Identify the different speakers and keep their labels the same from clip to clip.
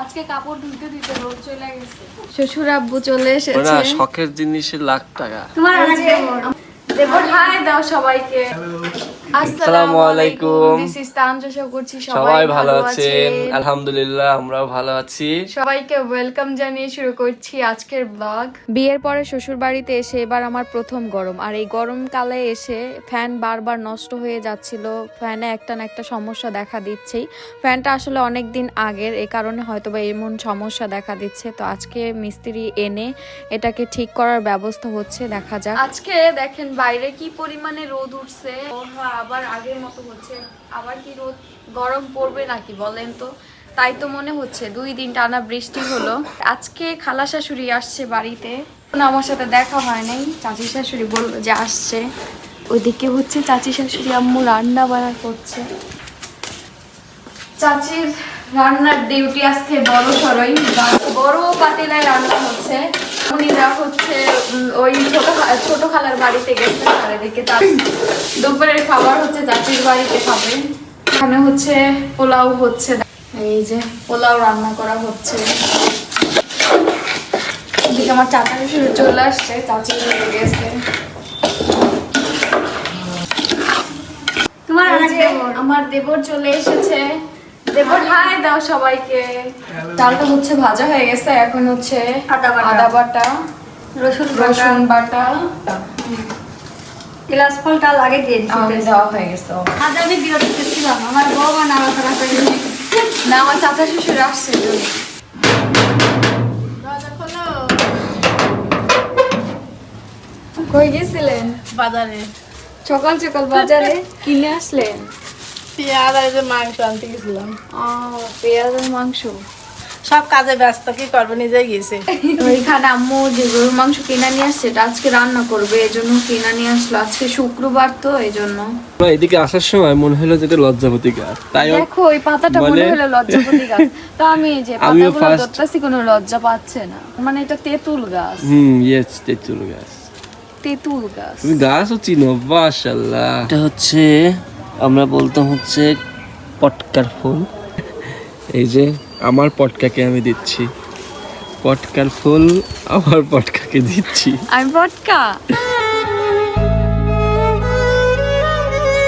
Speaker 1: আজকে কাপড় ধুইতে ধুইতে রোদ চলে গেছে। শ্বশুর আব্বু চলে
Speaker 2: ওরা
Speaker 1: এসেছে
Speaker 2: শখের জিনিসে লাখ টাকা।
Speaker 1: তোমার দেবর হাই দাও সবাইকে।
Speaker 2: আসসালামু আলাইকুম।
Speaker 1: দিস ইজ তানজা করছি
Speaker 2: সবাই ভালো আছেন? আলহামদুলিল্লাহ আমরাও ভালো আছি।
Speaker 1: সবাইকে ওয়েলকাম জানিয়ে শুরু করছি আজকের ব্লগ বিয়ের পরে শ্বশুর বাড়িতে এসে এবার আমার প্রথম গরম। আর এই গরমকালে এসে ফ্যান বারবার নষ্ট হয়ে যাচ্ছিল। ফ্যানে একটা না একটা সমস্যা দেখা দিচ্ছেই। ফ্যানটা আসলে অনেক দিন আগের এই কারণে হয়তো বা এমন সমস্যা দেখা দিচ্ছে। তো আজকে মিস্ত্রি এনে এটাকে ঠিক করার ব্যবস্থা হচ্ছে দেখা যাক। আজকে দেখেন বাইরে কি পরিমাণে রোদ উঠছে। আবার আগের মতো হচ্ছে। আবার কি রোদ? গরম পড়বে নাকি বলেন তো? তাই তো মনে হচ্ছে, দুই দিন টানা বৃষ্টি হলো। আজকে খালা শাশুড়ি আসছে বাড়িতে। আমার সাথে দেখা হয় নাই। চাচি শাশুড়ি বলল যে আসছে। ওইদিকে হচ্ছে চাচি শাশুড়ি আম্মু রান্না বান্না করছে। চাচির রান্নার ডিউটি আজকে বড় সরই বড় পাতিলায় রান্না হচ্ছে। উনিরা হচ্ছে ওই ছোট ছোট খালার বাড়িতে গেছে আর এদিকে চাচি দুপুরের খাবার হচ্ছে চাচির বাড়িতে খাবে। এখানে হচ্ছে পোলাও হচ্ছে এই যে পোলাও রান্না করা হচ্ছে। এদিকে আমার চাচা শুরু চলে আসছে চাচি গেছে।
Speaker 3: তোমার
Speaker 1: আমার দেবর চলে এসেছে। হাই দাও সবাইকে। হচ্ছে ভাজা হয়ে গেছে এখন হচ্ছে
Speaker 3: আদা বাটা।
Speaker 1: বাটা
Speaker 3: রসুন
Speaker 1: রসুন বাটা।
Speaker 3: দিয়ে
Speaker 1: আগে
Speaker 3: দিচ্ছি
Speaker 1: দেওয়া হয়ে গেছে।
Speaker 3: আজ আমি ছিলাম আমার বউ বা নাড়াচাড়া করে
Speaker 1: না আমার চাচা শ্বশুর আসছে। দরজা খোলো। কই গেছিলেন?
Speaker 4: বাজারে।
Speaker 1: সকাল সকাল বাজারে কিনে আসলেন?
Speaker 4: পেঁয়াজ আর যে মাংস আনতে গেছিলাম।
Speaker 1: ও পেঁয়াজ আর মাংস?
Speaker 4: সব কাজে ব্যস্ত কি করব? নিজে গেছে।
Speaker 1: ওইখানে আম্মু যে গরুর মাংস কিনা নিয়ে আসছে এটা আজকে রান্না করবে এই জন্য কিনা নিয়ে আসলো। আজকে শুক্রবার তো এই জন্য
Speaker 2: এদিকে আসার সময় মনে হলো যে এটা গাছ। তাই
Speaker 1: দেখো ওই পাতাটা মনে হলো লজ্জাপতি গাছ। তো আমি যে পাতাগুলো ধরতেছি কোনো লজ্জা পাচ্ছে না। মানে এটা তেঁতুল গাছ।
Speaker 2: হুম ইয়েস তেঁতুল গাছ।
Speaker 1: তেঁতুল গাছ।
Speaker 2: তুমি গাছও চিনো মাশাআল্লাহ। এটা হচ্ছে আমরা বলতাম হচ্ছে পটকার ফুল। এই যে আমার পটকাকে আমি দিচ্ছি। পটকার ফুল আমার পটকাকে দিচ্ছি।
Speaker 1: আমি পটকা?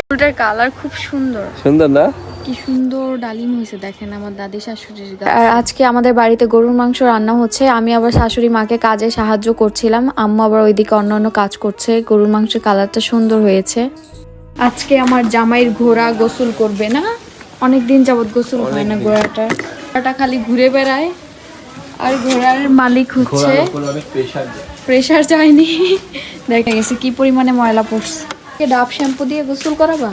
Speaker 1: ফুলটার কালার খুব সুন্দর।
Speaker 2: সুন্দর না?
Speaker 1: কি সুন্দর ডালিম হয়েছে দেখেন আমার দাদি শাশুড়ির আর আজকে আমাদের বাড়িতে গরুর মাংস রান্না হচ্ছে। আমি আবার শাশুড়ি মাকে কাজে সাহায্য করছিলাম। আম্মু আবার ওইদিকে অন্যান্য কাজ করছে। গরুর মাংসের কালারটা সুন্দর হয়েছে। আজকে আমার জামাইয়ের ঘোড়া গোসল করবে না? অনেক দিন যাবত গোসল হয় না ঘোড়াটা। ঘোড়াটা খালি ঘুরে বেড়ায়। আর ঘোড়ার মালিক হচ্ছে
Speaker 2: প্রেশার
Speaker 1: যায়নি। দেখা গেছে কি পরিমাণে ময়লা পড়ছে। ডাব শ্যাম্পু দিয়ে গোসল করাবা?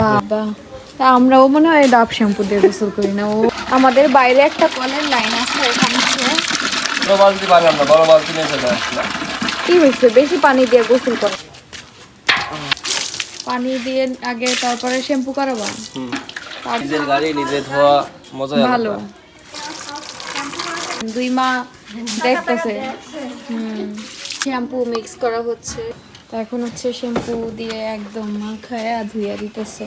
Speaker 1: বাবা। তা আমরাও মনে হয় ডাব শ্যাম্পু দিয়ে গোসল করি না। ও আমাদের বাইরে একটা কলের লাইন আছে ওখানে হচ্ছে
Speaker 2: বড় বালতি পানি আমরা বড় বালতি নিয়ে চলে আসলাম
Speaker 1: কি হয়েছে? বেশি পানি দিয়ে গোসল করো। পানি দিয়ে আগে তারপরে শ্যাম্পু করাবা।
Speaker 2: নিজের গাড়ি নিজে ধোয়া মজা
Speaker 1: ভালো। দুই মা দেখতেছে। হুম। শ্যাম্পু মিক্স করা হচ্ছে। তো এখন হচ্ছে শ্যাম্পু দিয়ে একদম মাখায় ধুইয়া দিতেছে।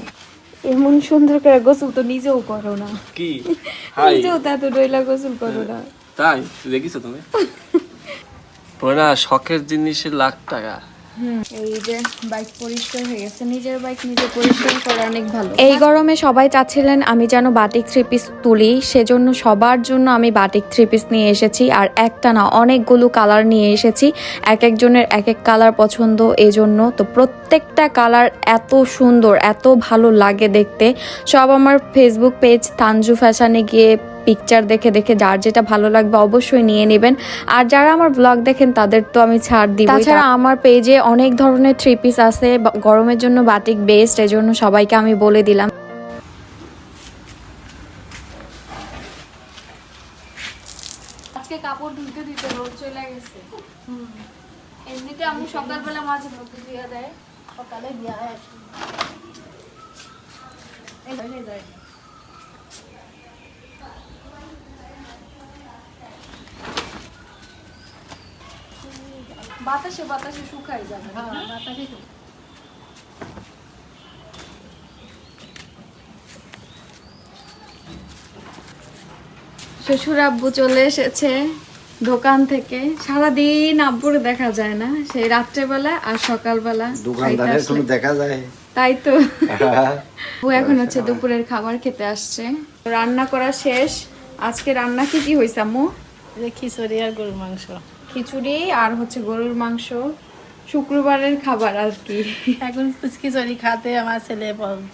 Speaker 1: এমন সুন্দর করে গোসল তো নিজেও করো না।
Speaker 2: কি? হাই।
Speaker 1: নিজেও তো এত ডইলা গোসল করো না।
Speaker 2: তাই? দেখিছো তুমি? না শখের জিনিসের লাখ টাকা।
Speaker 1: এই যে বাইক পরিষ্কার হয়ে গেছে। নিজের বাইক নিজে পরিষ্কার করা অনেক ভালো। এই গরমে সবাই চাচ্ছিলেন আমি যেন বাটিক থ্রি পিস তুলি, সেজন্য সবার জন্য আমি বাটিক থ্রি পিস নিয়ে এসেছি, আর একটা না অনেকগুলো কালার নিয়ে এসেছি, এক একজনের এক এক কালার পছন্দ এই জন্য তো প্রত্যেকটা কালার এত সুন্দর, এত ভালো লাগে দেখতে। সব আমার ফেসবুক পেজ তানজু ফ্যাশনে গিয়ে পিকচার দেখে দেখে যার যেটা ভালো লাগবে অবশ্যই নিয়ে নেবেন। আর যারা আমার ব্লগ দেখেন তাদের তো আমি ছাড় দিই তাছাড়া আমার পেজে অনেক ধরনের থ্রি পিস আছে গরমের জন্য বাটিক বেস্ট এজন্য সবাইকে আমি বলে দিলাম। আজকে কাপড় ধুইতে ধুইতে রোদ চলে গেছে। এমনিতে আমি সকালবেলা মাঝে মধ্যে ধুইয়া দেয়
Speaker 4: সকালে দিয়া
Speaker 1: বাতাসে বাতাসে শুকাই যাবে। বাতাসে শ্বশুর আব্বু চলে এসেছে দোকান থেকে। সারাদিন আব্বুর দেখা যায় না সেই রাত্রেবেলা আর সকালবেলা
Speaker 5: দোকানদারের কোনো দেখা যায়?
Speaker 1: তাই তো। ও এখন হচ্ছে দুপুরের খাবার খেতে আসছে। রান্না করা শেষ। আজকে রান্না কি কি হয়েছে আম্মু?
Speaker 4: খিচুড়ি আর গরুর মাংস।
Speaker 1: খিচুড়ি আর হচ্ছে গরুর মাংস। শুক্রবারের খাবার আর কি।
Speaker 4: এখন খিচুড়ি খাতে আমার ছেলে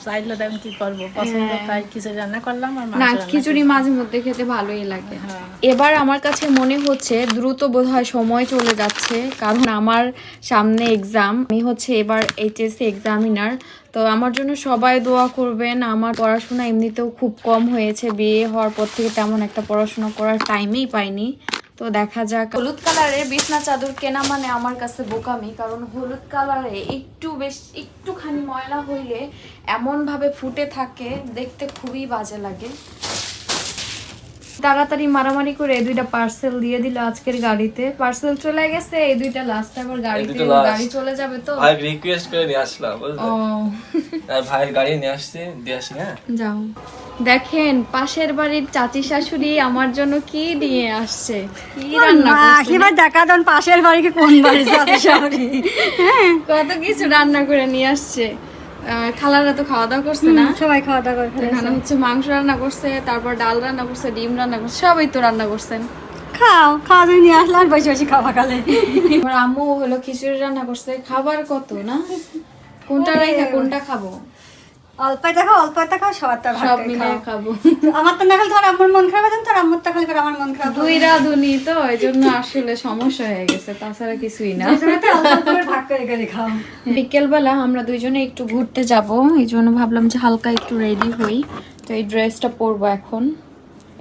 Speaker 4: চাইলো তেমন কি করব পছন্দ তাই খিচুড়ি রান্না করলাম আর
Speaker 1: না খিচুড়ি মাঝে মধ্যে খেতে ভালোই লাগে।
Speaker 4: হ্যাঁ।
Speaker 1: এবার আমার কাছে মনে হচ্ছে দ্রুত বোধহয় সময় চলে যাচ্ছে কারণ আমার সামনে এক্সাম আমি হচ্ছে এবার এইচএসসি এক্সামিনার তো আমার জন্য সবাই দোয়া করবেন। আমার পড়াশোনা এমনিতেও খুব কম হয়েছে বিয়ে হওয়ার পর থেকে তেমন একটা পড়াশোনা করার টাইমেই পাইনি। তো দেখা যাক। হলুদ কালারে বিছনা চাদর কেনা মানে আমার কাছে বোকামি, কারণ হলুদ কালারে একটু বেশ, একটুখানি ময়লা হইলে এমনভাবে ফুটে থাকে, দেখতে খুবই বাজে লাগে। তাড়াতাড়ি মারামারি করে দুইটা পার্সেল দিয়ে দিল আজকের গাড়িতে। পার্সেল চলে গেছে এই দুইটা লাস্ট আবার গাড়িতে গাড়ি চলে যাবে তো।
Speaker 2: ভাই রিকোয়েস্ট করে নিয়ে আসলাম বুঝলে? আর ভাইয়ের গাড়ি নিয়ে আসছি দিয়ে আসি হ্যাঁ?
Speaker 1: যাও। দেখেন পাশের বাড়ির চাচি শাশুড়ি আমার জন্য কি নিয়ে আসছে? কি রান্না করছে?
Speaker 3: এবার দেখা দেন পাশের বাড়ি কি কোন বাড়ি যাতে শহরে
Speaker 1: কত কিছু রান্না করে নিয়ে আসছে। খালারা তো খাওয়া দাওয়া করছে না।
Speaker 3: সবাই খাওয়া দাওয়া করে।
Speaker 1: এখানে হচ্ছে মাংস রান্না করছে তারপর ডাল রান্না করছে ডিম রান্না করছে সবাই তো রান্না করছেন।
Speaker 3: খাও খাওয়া দাওয়া নিয়ে আসলাম বসে বসে খাওয়া খালে।
Speaker 1: আমার আম্মু হলো খিচুড়ি রান্না করছে খাবার কত না? কোনটা রাইখা কোনটা খাব?
Speaker 3: অল্প খাও অল্প খাও সবার তো ভাগ
Speaker 1: সব
Speaker 3: করে
Speaker 1: খাব।
Speaker 3: আমার তো না খালি তোমার আম্মুর মন খারাপ আছে তোর আম্মুর তো খালি করে আমার মন খারাপ
Speaker 1: দুই রাঁধুনি তো এই জন্য আসলে সমস্যা হয়ে গেছে তাছাড়া কিছুই না।
Speaker 3: ভাগ করে করে খাও।
Speaker 1: বিকেলবেলা আমরা দুইজনে একটু ঘুরতে যাব এই জন্য ভাবলাম যে হালকা একটু রেডি হই। তো এই ড্রেসটা পরবো এখন।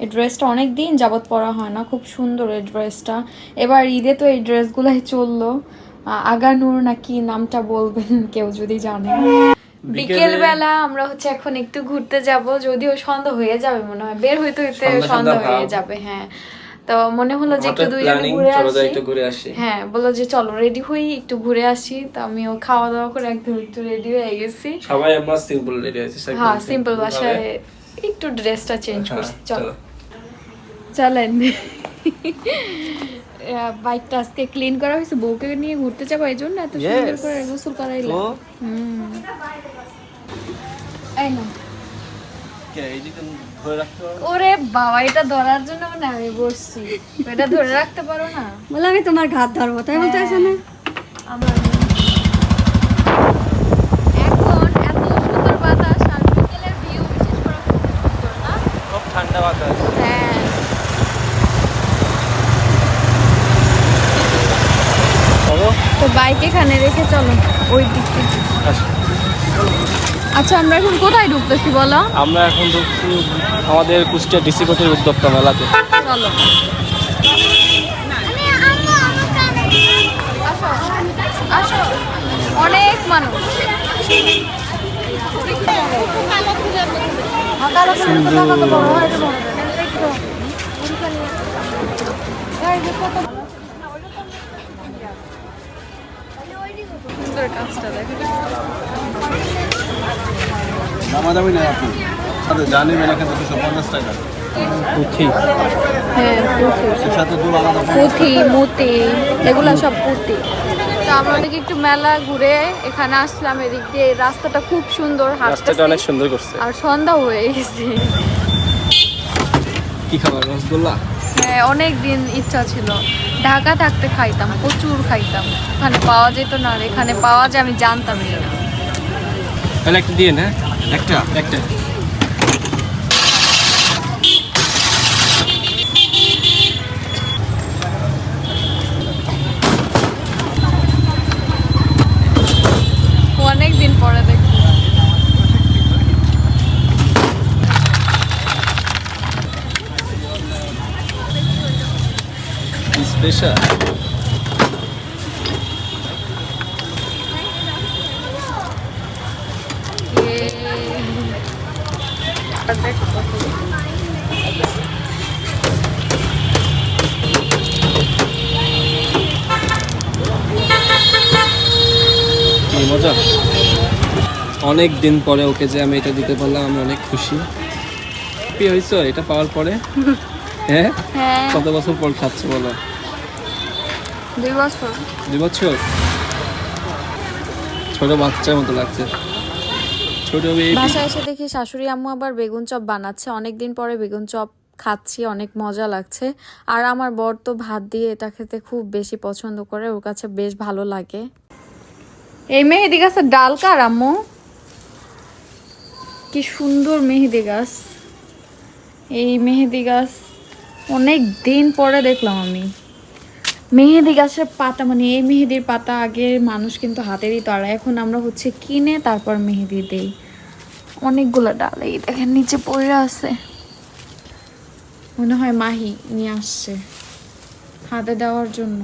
Speaker 1: এই ড্রেসটা অনেক দিন যাবত পরা হয় না খুব সুন্দর এই ড্রেসটা এবার ঈদে তো এই ড্রেসগুলাই চলল। আগানুর নাকি নামটা বলবেন কেউ যদি জানে। বিকেল বেলা আমরা হচ্ছে এখন একটু ঘুরতে যাব যদিও সন্ধ্যা হয়ে যাবে মনে হয়। বের হইতে হইতে
Speaker 2: সন্ধ্যা
Speaker 1: হয়ে যাবে হ্যাঁ। তো মনে হলো যে একটু
Speaker 2: হঠাৎ
Speaker 1: দুইজনে ঘুরে আসি। হ্যাঁ বলল যে চলো রেডি হই একটু ঘুরে আসি। তো আমিও খাওয়া দাওয়া করে একদম একটু রেডি হয়ে গেছি।
Speaker 2: সবাই আমরা সিম্পল রেডি আছি
Speaker 1: হ্যাঁ সিম্পল বাসায় একটু ড্রেসটা চেঞ্জ
Speaker 2: হ্যাঁ,
Speaker 1: করছি চলো। চলেন। বাইকটা আজকে ক্লিন করা হয়েছে বউকে নিয়ে ঘুরতে যাব এই জন্য এত সুন্দর করে গোসল
Speaker 2: করাই
Speaker 1: হুম। এই না ওরে বাবা এটা ধরার জন্য মানে আমি বসছি। এটা ধরে রাখতে পারো না?
Speaker 3: বলে আমি তোমার ঘাত ধরবো তাই বলতে আছে না।
Speaker 1: আমার এখন এত সুন্দর বাতাস আর বিকেলের ভিউ বিশেষ করে খুব সুন্দর না
Speaker 2: খুব ঠান্ডা বাতাস
Speaker 1: হ্যাঁ
Speaker 2: চলো
Speaker 1: তো বাইক এখানে রেখে চলো ওই দিক। থেকে আচ্ছা আমরা এখন কোথায় ঢুকতেছি বলো?
Speaker 2: আমরা এখন ঢুকছি আমাদের কুষ্টিয়া ডিসি কোর্টের উদ্যোক্তা মেলাতে।
Speaker 1: চলো। অনেক মানুষ। সুন্দর কাজটা দেখো।
Speaker 5: দামাদামি নেই আপনি আরে জানি মেলা কিন্তু দুশো পঞ্চাশ টাকা।
Speaker 2: পুঁথি।
Speaker 1: হ্যাঁ পুঁথি।
Speaker 5: সাথে দু আলাদা
Speaker 1: পুঁথি মুতি এগুলো সব পুঁথি তো আমরা একটু মেলা ঘুরে এখানে আসলাম এদিক দিয়ে। রাস্তাটা খুব সুন্দর
Speaker 2: রাস্তাটা অনেক সুন্দর করছে।
Speaker 1: আর সন্ধ্যা হয়ে গেছে।
Speaker 2: কি খাবার রসগোল্লা?
Speaker 1: অনেক দিন ইচ্ছা ছিল। ঢাকা থাকতে খাইতাম, প্রচুর খাইতাম। ওখানে পাওয়া যেত না এখানে পাওয়া যায় আমি জানতামই না।
Speaker 2: একটা দিয়ে না। একটা একটা
Speaker 1: অনেক দিন পরে দেখি
Speaker 2: কি মজা? অনেক দিন পরে ওকে যে আমি এটা দিতে পারলাম আমি অনেক খুশি। হ্যাপি হয়েছো? এটা পাওয়ার পরে? হ্যাঁ?
Speaker 1: হ্যাঁ।
Speaker 2: কত বছর পর খাচ্ছ বলো?
Speaker 1: দুই বছর।
Speaker 2: দুই বছর? ছোট বাচ্চার মতো লাগছে। ছোট বেবি
Speaker 1: বাসায় এসে দেখি শাশুড়ি আম্মু আবার বেগুন চপ বানাচ্ছে। অনেক দিন পরে বেগুন চপ খাচ্ছি অনেক মজা লাগছে। আর আমার বর তো ভাত দিয়ে এটা খেতে খুব বেশি পছন্দ করে ওর কাছে বেশ ভালো লাগে। এই মেহেদি গাছের ডাল কার আম্মু? কি সুন্দর মেহেদি গাছ। এই মেহেদি গাছ অনেক দিন পরে দেখলাম আমি। মেহেদি গাছের পাতা মানে এই মেহেদির পাতা আগে মানুষ কিন্তু হাতে দিত, আর এখন আমরা হচ্ছে কিনে তারপর মেহেদি দেই। অনেকগুলো ডাল এই দেখেন, নিচে পড়ে আছে। মনে হয় মাহি নিয়ে আসছে, হাতে দেওয়ার জন্য।